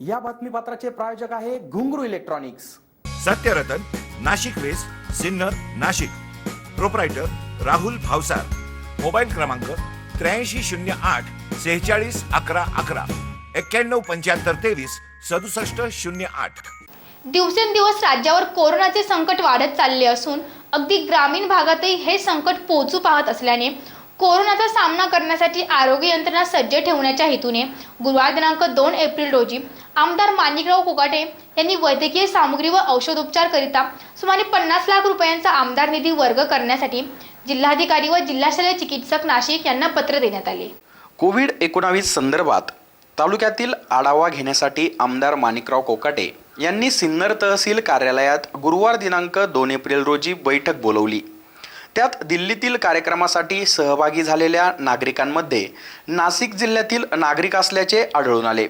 या बातमीपत्राचे प्रायोजक आहे Ghungroo electronics. Satyaratan Nashik west Sinnar Nashik. Proprietor Rahul Bhavsar. Mobile क्रमांक त्र्याऐंशी शून्य आठ सेहेचाळीस अकरा अकरा. एक्क्याण्णव पंच्याहत्तर तेवीस सदुसष्ट शून्य आठ. दिवसेंदिवस राज्यावर कोरोनाचे संकट वाढत चालले असून अगदी ग्रामीण भागातही हे संकट पोहोचू पाहत असल्याने कोरोनाचा सामना करण्यासाठी आरोग्य यंत्रणा सज्ज ठेवण्याच्या हेतूने गुरुवार दिनांक दोन एप्रिल रोजी आमदार माणिकराव कोकाटे यांनी वैद्यकीय सामग्री व औषधोपचारकरिता सुमारे पन्नास लाख रुपयांचा आमदार निधी वर्ग करण्यासाठी जिल्हाधिकारी व जिल्हाशल्य चिकित्सक नाशिक यांना पत्र देण्यात आले. कोविड एकोणावीस संदर्भात तालुक्यातील आढावा घेण्यासाठी आमदार माणिकराव कोकाटे यांनी सिन्नर तहसील कार्यालयात गुरुवार दिनांक दोन एप्रिल रोजी बैठक बोलवली. त्यात दिल्लीतील कार्यक्रमासाठी सहभागी झालेल्या नागरिकांमध्ये नाशिक जिल्ह्यातील नागरिक असल्याचे आढळून आले.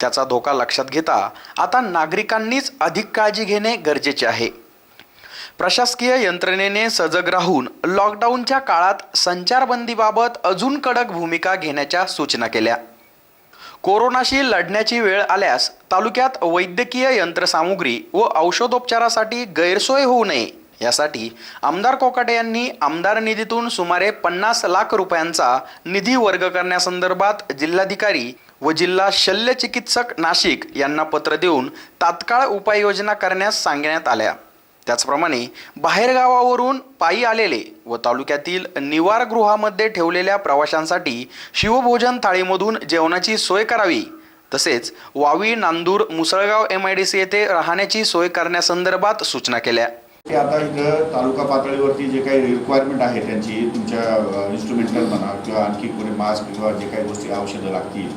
त्याचा धोका लक्षात घेता आता नागरिकांनीच अधिक काळजी घेणे गरजेचे आहे. प्रशासकीय यंत्रणेने सजग राहून लॉकडाऊनच्या काळात संचारबंदीबाबत अजून कडक भूमिका घेण्याच्या सूचना केल्या. कोरोनाशी लढण्याची वेळ आल्यास तालुक्यात वैद्यकीय यंत्रसामुग्री व औषधोपचारासाठी गैरसोय होऊ नये यासाठी आमदार कोकाटे यांनी आमदार निधीतून सुमारे पन्नास लाख रुपयांचा निधी वर्ग करण्यासंदर्भात जिल्हाधिकारी व जिल्हा शल्य चिकित्सक नाशिक यांना पत्र देऊन तात्काळ उपाययोजना करण्यास सांगण्यात आल्या. त्याचप्रमाणे बाहेरगावावरून पायी आलेले व तालुक्यातील निवारगृहामध्ये ठेवलेल्या प्रवाशांसाठी शिवभोजन थाळीमधून जेवणाची सोय करावी. तसेच Vavi Nandur Musalgaon M I D C येथे राहण्याची सोय करण्यासंदर्भात सूचना केल्या. आता इथं तालुका पातळीवरती जे काही रिक्वायरमेंट आहे त्यांची तुमच्या इन्स्ट्रुमेंटल म्हणा किंवा आणखी कोणी मास्क किंवा जे काही गोष्टी औषधं लागतील.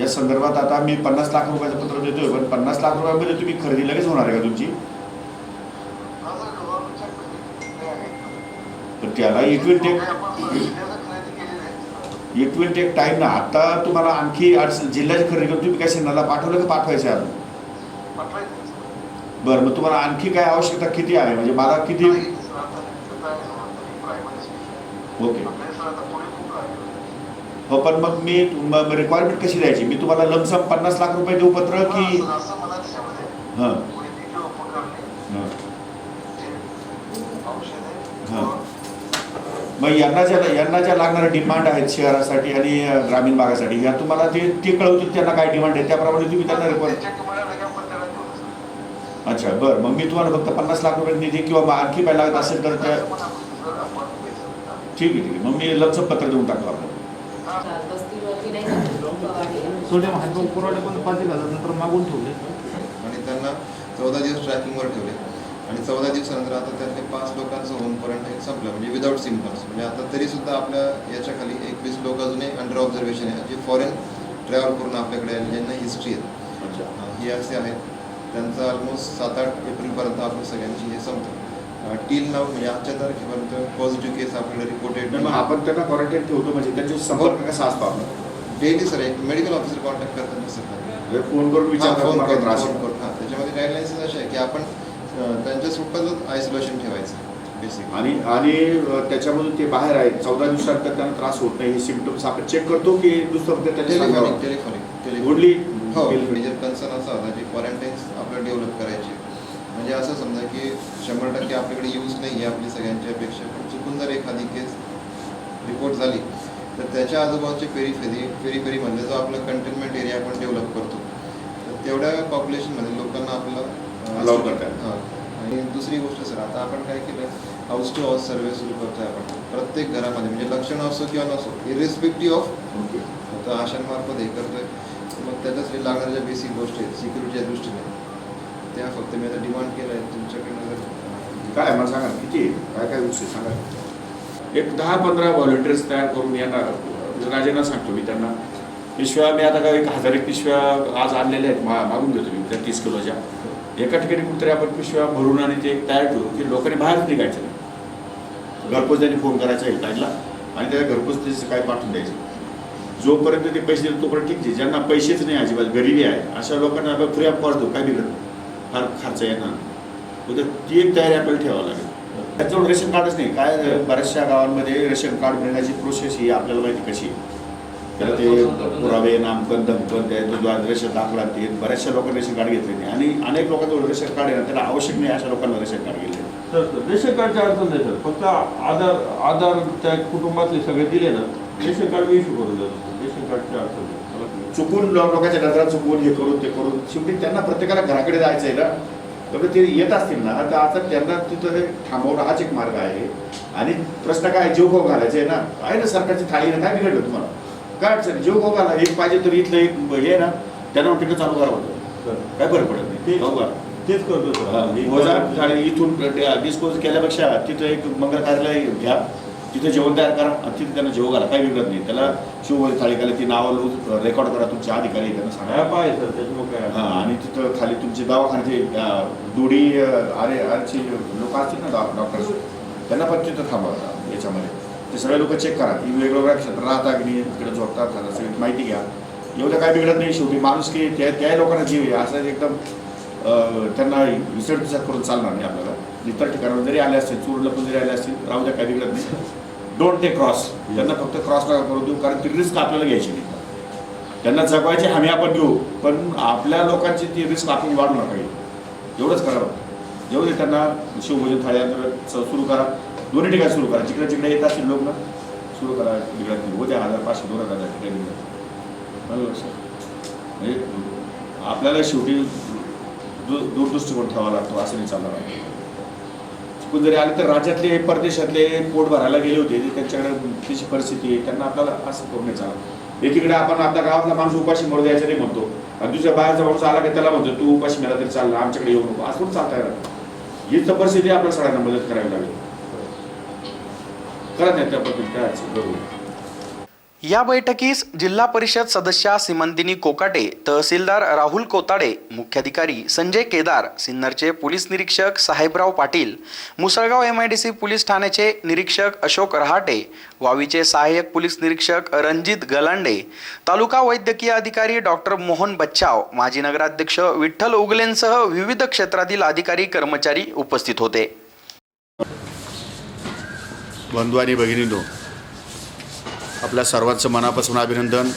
या संदर्भात आता मी पन्नास लाख रुपयाचं पत्र देतोय पण पन्नास लाख रुपयामध्ये तुम्ही खरेदी लगेच होणार आहे का तुमची? पण त्याला it will take it take time ना. आता तुम्हाला आणखी जिल्ह्याची खरेदी करून तुम्ही काय सिन्नरला पाठवलं का पाठवायचं आहे बरं मग तुम्हाला आणखी काय आवश्यकता किती आहे? म्हणजे मला किती ओके. हो पण मग मी रिक्वायरमेंट कशी द्यायची? मी तुम्हाला लमसम पन्नास लाख रुपये देऊ पत्र की हां मग यांना ज्या यांना ज्या लागणाऱ्या डिमांड आहेत शहरासाठी आणि ग्रामीण भागासाठी या तुम्हाला ते ते कळवतील त्यांना काय डिमांड आहे. त्याप्रमाणे तुम्ही त्यांना रिक्वायर अच्छा बरं. मग मी तुम्हाला फक्त पन्नास लाख रुपये निधी किंवा मग आणखी काय लागत असेल तर त्या ठीक आहे ठीक आहे. मग मी लमसम पत्र देऊन टाकतो आपल्याला. सोडियम पुरवठे पण पाच एक हजार नंतर मागून ठेवले. आणि त्यांना चौदा दिवस ट्रॅकिंगवर ठेवले. आणि चौदा दिवसानंतर आता त्यातले पाच लोकांचं होम क्वारंटाईन संपलं म्हणजे विदाऊट सिम्पटम्स म्हणजे आता तरीसुद्धा आपल्या याच्या खाली एकवीस लोक अजूनही अंडर ऑब्झर्वेशन आहे जे फॉरेन ट्रॅव्हल करून आपल्याकडे आले ज्यांना हिस्ट्री आहे. ही असे आहेत. त्यांचं ऑलमोस्ट सात आठ एप्रिलपर्यंत आपलं सगळ्यांची हे संपतं. टील नाव म्हणजे आजच्या तारखेपर्यंत पॉझिटिव्ह केस आपल्याकडे रिपोर्टेड मग आपण त्यांना क्वारंटाईन ठेवतो म्हणजे त्यांच्याशी संपर्क कसा असतो आपण डेली सर एक मेडिकल ऑफिसर कॉन्टॅक्ट करतात ना सर. फोन करून हा, विचारतात फोन करून. हा, त्याच्यामध्ये गाईडलाईन्स अशा आहे की आपण त्यांच्या स्वतःच आयसोलेशन ठेवायचं बेसिक आणि आणि त्याच्यामधून ते बाहेर आहेत. चौदा दिवसानंतर त्यांना त्रास होत नाही. हे सिम्पटम्स आपण चेक करतो की दुसरं त्याच्या टेलिफोनिक? टेलिफोनिक Only हो. मेजर कन्सर्न असा होता की आपल्याला करायची म्हणजे असं समजा की शंभर टक्के आपल्याकडे यूज नाही आहे आपली सगळ्यांच्या अपेक्षा. पण चुकून जर एखादी केस रिपोर्ट झाली तर त्याच्या आजूबाजूचे पेरी फेरी फेरी फेरीमधले जो आपला कंटेनमेंट एरिया आपण डेव्हलप करतो तर तेवढ्या पॉप्युलेशनमध्ये लोकांना आपलं Allow करता येतं. हां. आणि दुसरी गोष्ट सर आता आपण काय केलं? हाऊस टू हाऊस सर्व्हे सुरू करतोय आपण. प्रत्येक घरामध्ये म्हणजे लक्षण असो किंवा नसो इरिस्पेक्टिव्ह ऑफ ओके आता आशांमार्फत हे करतोय. मग त्याच्यासाठी लागणाऱ्या ज्या बेसिक गोष्टी आहेत सिक्युरिटीच्या दृष्टीने. त्या फक्त मी आता डिमांड केलं आहे तुमच्याकडनं. जर काय मला सांगा किती? काय काय विषय सांगा एक दहा पंधरा व्हॉलेंटियर्स तयार करून यांना राजेंना सांगतो मी त्यांना. पिशव्या मी आता काय एक हजार एक पिशव्या आज आणलेल्या आहेत. मा मागून घेतो मी त्या तीस किलोच्या. एका ठिकाणी कुठेतरी आपण पिशव्या भरून आणि ते तयार ठेवू की लोकांनी बाहेरच निघायचं नाही. घरपोच त्यांनी फोन करायचा हेल्पलाईनला आणि त्याला घरपोच त्याचे काय पाठवून द्यायचे जोपर्यंत ते पैसे देतो तोपर्यंत ठीक आहे. ज्यांना पैसेच नाही अजिबात गरिबी आहे अशा लोकांना आपण फ्री ऑफ कॉस्ट देऊ. काय बिघडत फार खर्च येणार उद्या ती एक तयारी आपल्याला ठेवावं लागेल. त्याच्यावर रेशन कार्डच नाही. काय बऱ्याचशा गावांमध्ये रेशन कार्ड मिळण्याची प्रोसेस ही आपल्याला माहिती कशी त्याला ते पुरावे नामकन दमकन ते रेशन दाखला ते बऱ्याचशा लोकांनी रेशन कार्ड घेतले नाही. आणि अनेक लोकांचं रेशन कार्ड आहे ना त्याला आवश्यक नाही अशा लोकांना रेशन कार्ड गेले. तर रेशन कार्डच्या अडचण नाही सर. फक्त आधार आधार त्या कुटुंबातले सगळे दिले ना रेशन कार्ड इश्यू करून देतो. रेशन कार्डची अडचण नाही. चुकून लोकांच्या नजरात चुकून हे करून ते करून शेवटी त्यांना प्रत्येकाला घराकडे जायचं आहे ना. तर ते येत असतील ना तर आता त्यांना तिथं हे थांबवणं हाच एक मार्ग आहे. आणि प्रश्न काय जीव खाऊ घालायचे आहे ना. आहे ना सरकारची थाळी ना काय बिघडलं तुम्हाला? काय अडचण? जीव खाऊ घाला एक पाहिजे तर इथलं एक हे ना त्यांना तिकडे चालू करा होतं सर, काय फरक पडत नाही? खाऊ घाला. तेच करतो इथून डिस्पोज केल्यापेक्षा तिथं एक मंगल कार्यालय घ्या. तिथे जेवण तयार करा आणि तिथे त्यांना जेवू घाला. काही बिघडत नाही. त्याला शिवभोज थाळी केला ती नावं रेकॉर्ड करा तुमच्या अधिकारी त्यांना सांगा. हा आणि तिथं खाली तुमचे दवाखान्याचे दुडी आरे आरचे लोक असतील ना डॉ- डॉक्टर्स त्यांना पण तिथं थांबवा याच्यामध्ये. ते सगळे लोक चेक करा. की वेगवेगळ्या क्षेत्रात राहता की नाही तिकडे झोपतात खातात सगळी माहिती घ्या. एवढं काय बिघडत नाही शेवटी. माणूस की त्या त्या लोकांना जीव आहे. असं एकदम त्यांना विसर्जित करून चालणार नाही आपल्याला. इतर ठिकाणावर जरी आले असतील चूरलं पण जरी आले असतील राहू द्या काय बिघडत नाही. डोंट टेक क्रॉस त्यांना फक्त क्रॉस नका करू देऊ कारण ती रिस्क आपल्याला घ्यायची नाही. त्यांना जगवायची हमी आपण घेऊ पण आपल्या लोकांची ती रिस्क आपण वाढू नका. घेऊ एवढंच करा. जेवढे त्यांना शिवभोजन थाळ्या सुरू करा. दोन्ही ठिकाणी सुरू करा. जिकडे जिकडे येत असतील लोक ना सुरू करा. तिकडे हो उद्या हजार पाचशे दोन हजार तिकडे म्हणजे आपल्याला शेवटी दू दूरदृष्टिकोन ठेवावा लागतो असं नाही चालणार. आहे जरी आले तर राज्यातले परदेशातले पोट भरायला गेले होते. त्यांच्याकडे त्याची परिस्थिती आहे त्यांना आपल्याला असं करून नाही एकीकडे आपण आता गावातला माणूस उपाशी मरू द्यायचं नाही म्हणतो. आणि दुसऱ्या बाहेरचा माणूस आला की त्याला म्हणतो तू उपाशी मेला तरी चालला आमच्याकडे येऊ नको. असं चालता येणार हीच तर परिस्थिती आपल्या सगळ्यांना मदत करावी लागेल. करत नाही त्या पद्धतीत काय बरोबर. या बैठकीस जिल्हा परिषद सदस्या सिमंतिनी कोकाटे तहसीलदार राहुल कोताडे मुख्याधिकारी संजय केदार सिन्नरचे पोलीस निरीक्षक Sahebrao Patil Musalgaon M I D C police ठाण्याचे निरीक्षक अशोक रहाटे वावीचे सहाय्यक पोलीस निरीक्षक रणजित गलांडे तालुका वैद्यकीय अधिकारी डॉक्टर मोहन बच्चाव माजी नगराध्यक्ष विठ्ठल उगलेंसह विविध क्षेत्रातील अधिकारी कर्मचारी उपस्थित होते. बंधू आणि भगिनींनो आपल्या सर्वांचं मनापासून अभिनंदन.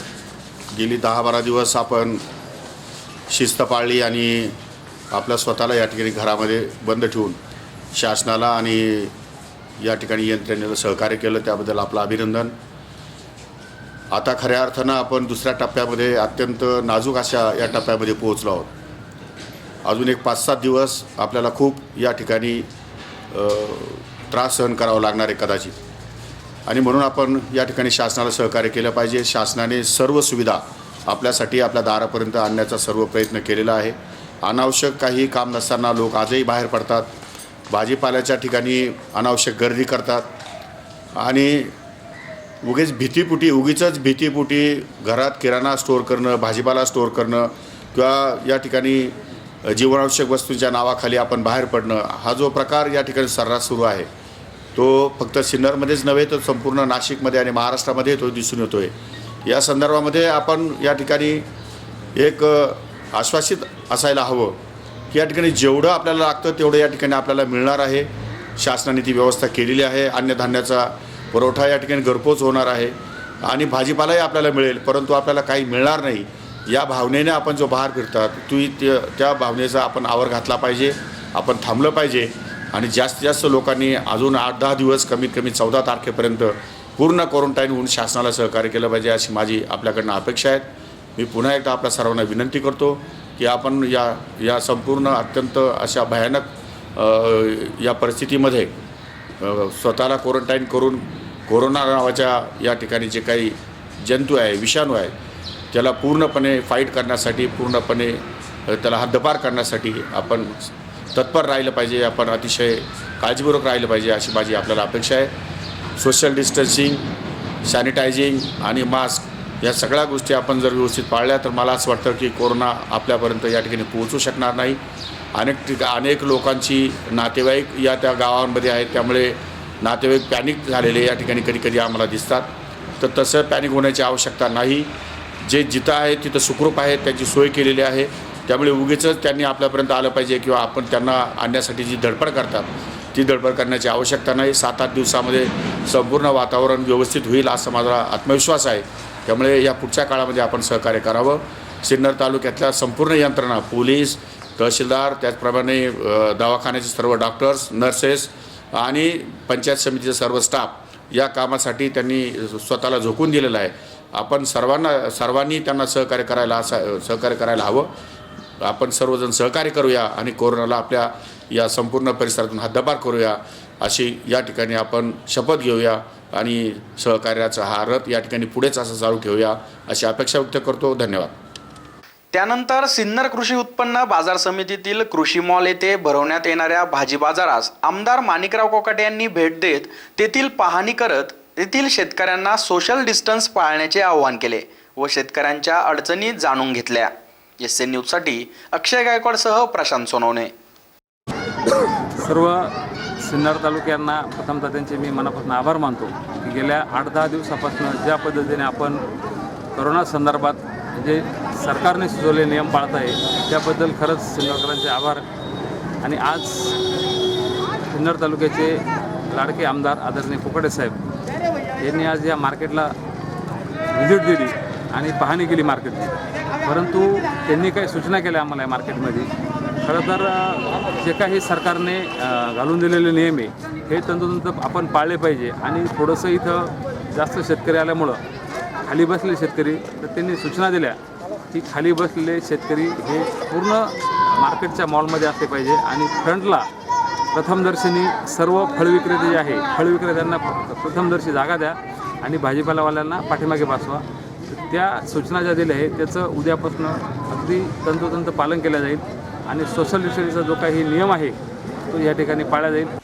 गेली दहा बारा दिवस आपण शिस्त पाळली आणि आपल्या स्वतःला या ठिकाणी घरामध्ये बंद ठेवून शासनाला आणि या ठिकाणी यंत्रणेला सहकार्य केलं त्याबद्दल आपलं अभिनंदन. आता खऱ्या अर्थानं आपण दुसऱ्या टप्प्यामध्ये अत्यंत नाजूक अशा या टप्प्यामध्ये पोहोचलो आहोत. अजून एक पाच सात दिवस आपल्याला खूप या ठिकाणी त्रास सहन करावा लागणार आहे कदाचित. आणि म्हणून आपण या ठिकाणी शासनाला सहकार्य केलं पाहिजे. शासनाने सर्व सुविधा आपल्यासाठी आपल्या दारापर्यंत आणण्याचा सर्व प्रयत्न केलेला आहे. अनावश्यक काही काम नसताना लोक आजही बाहेर पडतात. भाजीपाल्याच्या ठिकाणी अनावश्यक गर्दी करतात. आणि उगीच भीतीपुटी उगीच भीतीपुटी घरात किराणा स्टोअर करणं भाजीपाला स्टोअर करणं किंवा या ठिकाणी जीवनावश्यक वस्तूंच्या नावाखाली आपण बाहेर पडणं हा जो प्रकार या ठिकाणी सर्रास सुरू आहे. तो फक्त सिन्नरमध्येच नव्हे तर संपूर्ण नाशिकमध्ये आणि महाराष्ट्रामध्ये तो दिसून येतो आहे या संदर्भामध्ये आपण या ठिकाणी एक आश्वासित असायला हवं की या ठिकाणी जेवढं आपल्याला लागतं तेवढं या ठिकाणी आपल्याला मिळणार आहे. शासनाने ती व्यवस्था केलेली आहे. अन्नधान्याचा पुरवठा या ठिकाणी घरपोच होणार आहे आणि भाजीपालाही आपल्याला मिळेल परंतु आपल्याला काही मिळणार नाही. या भावनेने आपण जो बाहेर फिरतात ती त्या भावनेचा आपण आवर घातला पाहिजे आपण थांबलं पाहिजे. आणि जास्तीत जास्त लोकांनी अजून आठ दहा दिवस कमीत कमी चौदा तारखेपर्यंत पूर्ण क्वारंटाईन होऊन शासनाला सहकार्य केलं पाहिजे अशी माझी आपल्याकडनं अपेक्षा आहेत. मी पुन्हा एकदा आपल्या सर्वांना विनंती करतो की आपण या या संपूर्ण अत्यंत अशा भयानक या परिस्थितीमध्ये स्वतःला क्वारंटाईन करून कोरोना नावाच्या या ठिकाणी जे काही जंतू आहे विषाणू आहे त्याला पूर्णपणे फाईट करण्यासाठी पूर्णपणे त्याला हद्दपार करण्यासाठी आपण तत्पर राहिलं पाहिजे आपण अतिशय काळजीपूर्वक राहिलं पाहिजे अशी माझी आपल्याला अपेक्षा आहे. सोशल डिस्टन्सिंग सॅनिटायझिंग आणि मास्क या सगळ्या गोष्टी आपण जर व्यवस्थित पाळल्या तर मला असं वाटतं की कोरोना आपल्यापर्यंत या ठिकाणी पोहोचू शकणार नाही. अनेक ठिका अनेक लोकांची नातेवाईक या त्या गावांमध्ये आहेत त्यामुळे नातेवाईक पॅनिक झालेले या ठिकाणी कधी कधी आम्हाला दिसतात. तर तसं पॅनिक होण्याची आवश्यकता नाही. जे जिथं आहे तिथं सुखरूप आहे त्याची सोय केलेली आहे. त्यामुळे उगीच त्यांनी आपल्यापर्यंत आलं पाहिजे किंवा आपण त्यांना आणण्यासाठी जी धडपड करतात ती धडपड करण्याची आवश्यकता नाही. सात आठ दिवसामध्ये संपूर्ण वातावरण व्यवस्थित होईल असा माझा आत्मविश्वास आहे. त्यामुळे या पुढच्या काळामध्ये आपण सहकार्य करावं. सिन्नर तालुक्यातल्या संपूर्ण यंत्रणा पोलीस तहसीलदार त्याचप्रमाणे दवाखान्याचे सर्व डॉक्टर्स नर्सेस आणि पंचायत समितीचे सर्व स्टाफ या कामासाठी त्यांनी स्वतःला झोकून दिलेलं आहे. आपण सर्वांना सर्वांनी त्यांना सहकार्य करायला असा सहकार्य करायला हवं. आपण सर्वजण सहकार्य करूया आणि कोरोनाला आपल्या या संपूर्ण परिसरातून हद्दपार करूया अशी या ठिकाणी आपण शपथ घेऊया आणि सहकार्याचा हा रथ या ठिकाणी पुढेच असा चालू ठेवूया अशी अपेक्षा व्यक्त करतो. धन्यवाद. त्यानंतर सिन्नर कृषी उत्पन्न बाजार समितीतील कृषी मॉल येथे भरवण्यात येणाऱ्या भाजी बाजारास आमदार माणिकराव कोकाटे यांनी भेट देत तेथील पाहणी करत तेथील शेतकऱ्यांना सोशल डिस्टन्स पाळण्याचे आवाहन केले व शेतकऱ्यांच्या अडचणी जाणून घेतल्या. एस एन न्यूजसाठी अक्षय गायकवाडसह प्रशांत सोनवणे. सर्व सिन्नर तालुक्यांना प्रथमतः त्यांचे मी मनापासून आभार मानतो की गेल्या आठ दहा दिवसापासून ज्या पद्धतीने आपण करोना संदर्भात जे सरकारने सुचवलेले नियम पाळत आहे त्याबद्दल खरंच सिन्नरकरांचे आभार. आणि आज सिन्नर तालुक्याचे लाडके आमदार आदरणीय फुकटे साहेब यांनी आज या मार्केटला व्हिजिट दिली आणि पाहणी केली मार्केटची. परंतु त्यांनी काही सूचना केल्या आम्हाला या मार्केटमध्ये. खरं तर जे काही सरकारने घालून दिलेले नियम आहे हे तंतोतंत आपण पाळले पाहिजे आणि थोडंसं इथं जास्त शेतकरी आल्यामुळं खाली बसलेले शेतकरी तर त्यांनी सूचना दिल्या की खाली बसलेले शेतकरी हे पूर्ण मार्केटच्या मॉलमध्ये असले पाहिजे आणि फ्रंटला प्रथमदर्शनी सर्व फळ विक्रेते जे आहे फळ विक्रेत्यांना प्रथमदर्शी जागा द्या आणि भाजीपालावाल्यांना पाठीमागे बसवा. त्या सूचना ज्या दिल्या आहेत त्याचं उद्यापासून अगदी तंतोतंत पालन केलं जाईल आणि सोशल डिस्टन्सचा जो काही नियम आहे तो या ठिकाणी पाळला जाईल.